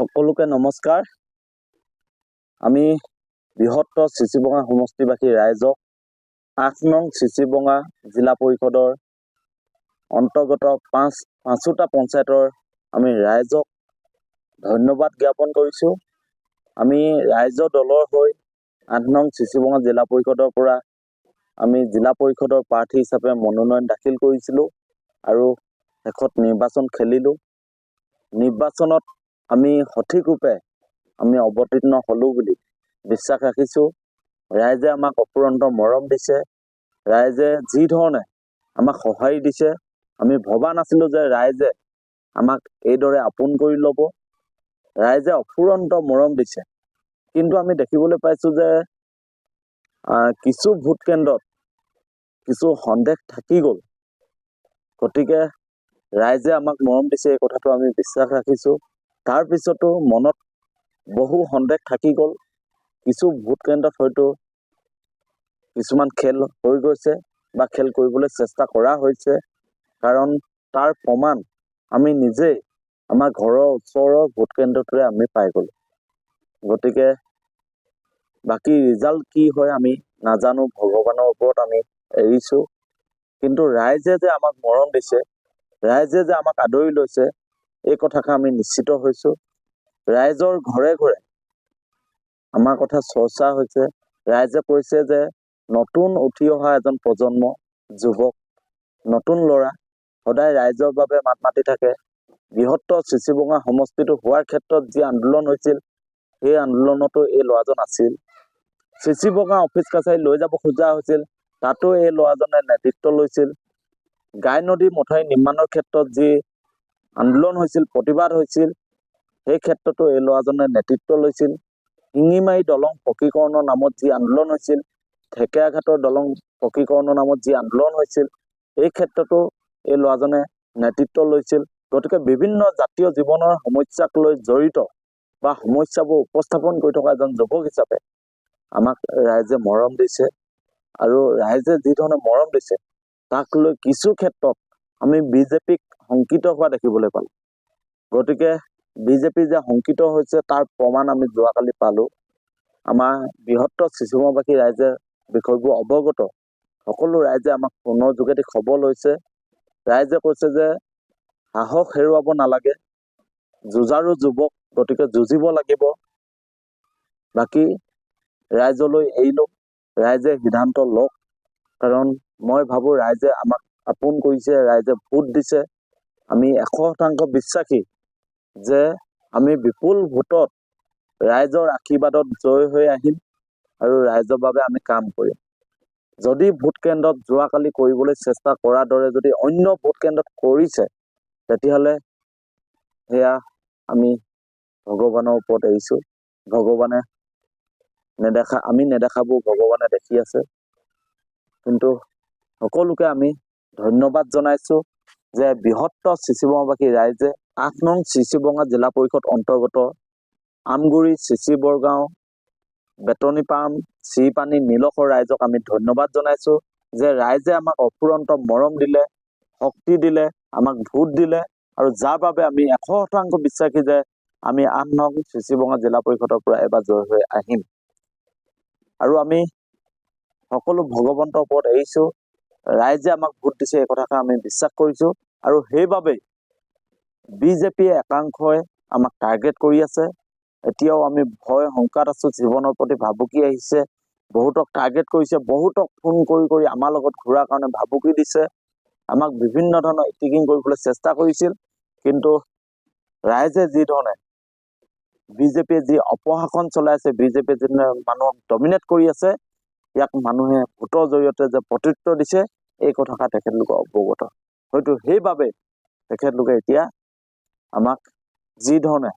সকলোকে নমস্কাৰ। আমি বৃহত্তৰ চিচিবঙা সমষ্টিবাসী ৰাইজক আঠ নং চিচিবঙা জিলা পৰিষদৰ অন্তৰ্গত পাঁচ পাঁচোটা পঞ্চায়তৰ আমি ৰাইজক ধন্যবাদ জ্ঞাপন কৰিছোঁ। আমি ৰাইজৰ দলৰ হৈ আঠ নং চিচিবঙা জিলা পৰিষদৰ পৰা আমি জিলা পৰিষদৰ প্ৰাৰ্থী হিচাপে মনোনয়ন দাখিল কৰিছিলোঁ আৰু শেষত নিৰ্বাচন খেলিলোঁ। নিৰ্বাচনত আমি সঠিক ৰূপে আমি অৱতীৰ্ণ হ'লোঁ বুলি বিশ্বাস ৰাখিছোঁ। ৰাইজে আমাক অপুৰন্ত মৰম দিছে। ৰাইজে যি ধৰণে আমাক সঁহাৰি দিছে আমি ভবা নাছিলোঁ যে ৰাইজে আমাক এইদৰে আপোন কৰি ল'ব। ৰাইজে অফুৰন্ত মৰম দিছে। কিন্তু আমি দেখিবলৈ পাইছোঁ যে কিছু ভোট কেন্দ্ৰত কিছু সন্দেহ থাকি গ'ল। গতিকে ৰাইজে আমাক মৰম দিছে এই কথাটো আমি বিশ্বাস ৰাখিছোঁ। তাৰপিছতো মনত বহু সন্দেহ থাকি গ'ল। কিছু ভোট কেন্দ্ৰত হয়তো কিছুমান খেল হৈ গৈছে বা খেল কৰিবলৈ চেষ্টা কৰা হৈছে। কাৰণ তাৰ প্ৰমাণ আমি নিজেই আমাৰ ঘৰৰ ওচৰৰ ভোট কেন্দ্ৰটোৰে আমি পাই গ'লোঁ। গতিকে বাকী ৰিজাল্ট কি হয় আমি নাজানো ভগৱানৰ ওপৰত আমি এৰিছোঁ। কিন্তু ৰাইজে যে আমাক মৰম দিছে ৰাইজে যে আমাক আদৰি লৈছে এই কথাষাৰ আমি নিশ্চিত হৈছোঁ। ৰাইজৰ ঘৰে ঘৰে আমাৰ কথা চৰ্চা হৈছে। ৰাইজে কৈছে যে নতুন উঠি অহা এজন প্ৰজন্ম যুৱক নতুন ল'ৰা সদায় ৰাইজৰ বাবে মাত মাতি থাকে। বৃহত্তৰ চিচিবঙা সমষ্টিটো হোৱাৰ ক্ষেত্ৰত যি আন্দোলন হৈছিল সেই আন্দোলনতো এই ল'ৰাজন আছিল। চিচিবঙা অফিচ কাছাৰী লৈ যাব খোজা হৈছিল তাতো এই ল'ৰাজনে নেতৃত্ব লৈছিল। গাই নদী মথাউৰি নিৰ্মাণৰ ক্ষেত্ৰত যি আন্দোলন হৈছিল প্ৰতিবাদ হৈছিল। সেই ক্ষেত্ৰতো এই ল'ৰাজনে নেতৃত্ব লৈছিল। শিঙিমাৰী দলং পকীকৰণৰ নামত যি আন্দোলন হৈছিল ঢেকীয়াঘাটৰ দলং পকীকৰণৰ নামত যি আন্দোলন হৈছিল এই ক্ষেত্ৰতো এই ল'ৰাজনে নেতৃত্ব লৈছিল। গতিকে বিভিন্ন জাতীয় জীৱনৰ সমস্যাক লৈ জড়িত বা সমস্যাবোৰ উপস্থাপন কৰি থকা এজন যুৱক হিচাপে আমাক ৰাইজে মৰম দিছে আৰু ৰাইজে যি ধৰণে মৰম দিছে তাক লৈ কিছু ক্ষেত্ৰত আমি বিজেপিক শংকিত হোৱা দেখিবলৈ পালোঁ। গতিকে বিজেপি যে শংকিত হৈছে তাৰ প্ৰমাণ আমি যোৱাকালি পালোঁ। আমাৰ বৃহত্তৰ চিচুমাবাসী ৰাইজে বিষয়বোৰ অৱগত। সকলো ৰাইজে আমাক ফোনৰ যোগেদি খবৰ লৈছে। ৰাইজে কৈছে যে সাহস হেৰুৱাব নালাগে। যুঁজাৰু যুৱক গতিকে যুঁজিব লাগিব। বাকী ৰাইজলৈ এৰিলোঁ। ৰাইজে সিদ্ধান্ত লওক। কাৰণ মই ভাবোঁ ৰাইজে আমাক আপোন কৰিছে ৰাইজে ভোট দিছে। আমি এশ শতাংশ বিশ্বাসী যে আমি বিপুল ভোটত ৰাইজৰ আশীৰ্বাদত জয় হৈ আহিম আৰু ৰাইজৰ বাবে আমি কাম কৰিম। যদি ভোট কেন্দ্ৰত যোৱাকালি কৰিবলৈ চেষ্টা কৰাৰ দৰে যদি অন্য ভোট কেন্দ্ৰত কৰিছে তেতিয়াহ'লে সেয়া আমি ভগৱানৰ ওপৰত এৰিছোঁ। ভগৱানে নেদেখা আমি নেদেখাবোৰ ভগৱানে দেখি আছে। কিন্তু সকলোকে আমি ধন্যবাদ জনাইছোঁ। যে বৃহত্তৰ চিচিবঙাবাসী ৰাইজে আঠ নং চিচিবঙা জিলা পৰিষদ অন্তৰ্গত আমগুৰি চিচি বৰগাঁও বেতনী পাম চিপানী নিলখৰ ৰাইজক আমি ধন্যবাদ জনাইছোঁ যে ৰাইজে আমাক অফুৰন্ত মৰম দিলে শক্তি দিলে আমাক ভোট দিলে আৰু যাৰ বাবে আমি এশ শতাংশ বিশ্বাসী যে আমি আঠ নং চিচিবঙা জিলা পৰিষদৰ পৰা এবাৰ জয় হৈ আহিম। আৰু আমি সকলো ভগৱন্তৰ ওপৰত এৰিছোঁ। ৰাইজে আমাক ভোট দিছে এই কথাষাৰ আমি বিশ্বাস কৰিছোঁ। আৰু সেইবাবেই বিজেপিয়ে একাংশই আমাক টাৰ্গেট কৰি আছে। এতিয়াও আমি ভয় শংকাত আছো জীৱনৰ প্ৰতি ভাবুকি আহিছে। বহুতক টাৰ্গেট কৰিছে বহুতক ফোন কৰি কৰি আমাৰ লগত ঘূৰাৰ কাৰণে ভাবুকি দিছে। আমাক বিভিন্ন ধৰণৰ ইটিকিং কৰিবলৈ চেষ্টা কৰিছিল। কিন্তু ৰাইজে যি ধৰণে বিজেপিয়ে যি অপশাসন চলাইছে বিজেপিয়ে যি মানুহক ডমিনেট কৰি আছে ইয়াক মানুহে ভোটৰ জৰিয়তে যে প্ৰত্যুত্তৰ দিছে এই কথাষাৰ তেখেতলোকে অৱগত হয়তো সেইবাবে তেখেতলোকে এতিয়া আমাক যি ধৰণে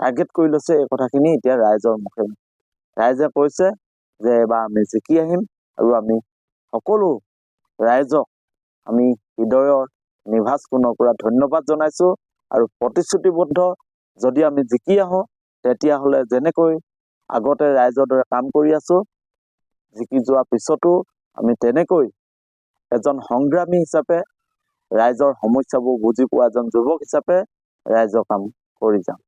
টাৰ্গেট কৰি লৈছে এই কথাখিনি এতিয়া ৰাইজৰ মুখে। ৰাইজে কৈছে যে এইবাৰ আমি জিকি আহিম আৰু আমি সকলো ৰাইজক আমি হৃদয়ৰ নিভাজ কোণৰ পৰা ধন্যবাদ জনাইছোঁ আৰু প্ৰতিশ্ৰুতিবদ্ধ যদি আমি জিকি আহোঁ তেতিয়াহ'লে যেনেকৈ আগতে ৰাইজৰ দৰে কাম কৰি আছোঁ জিকি যোৱাৰ পিছতো আমি তেনেকৈ এজন সংগ্ৰামী হিচাপে ৰাইজৰ সমস্যাবোৰ বুজি পোৱা এজন যুৱক হিচাপে ৰাইজৰ কাম কৰি যাম।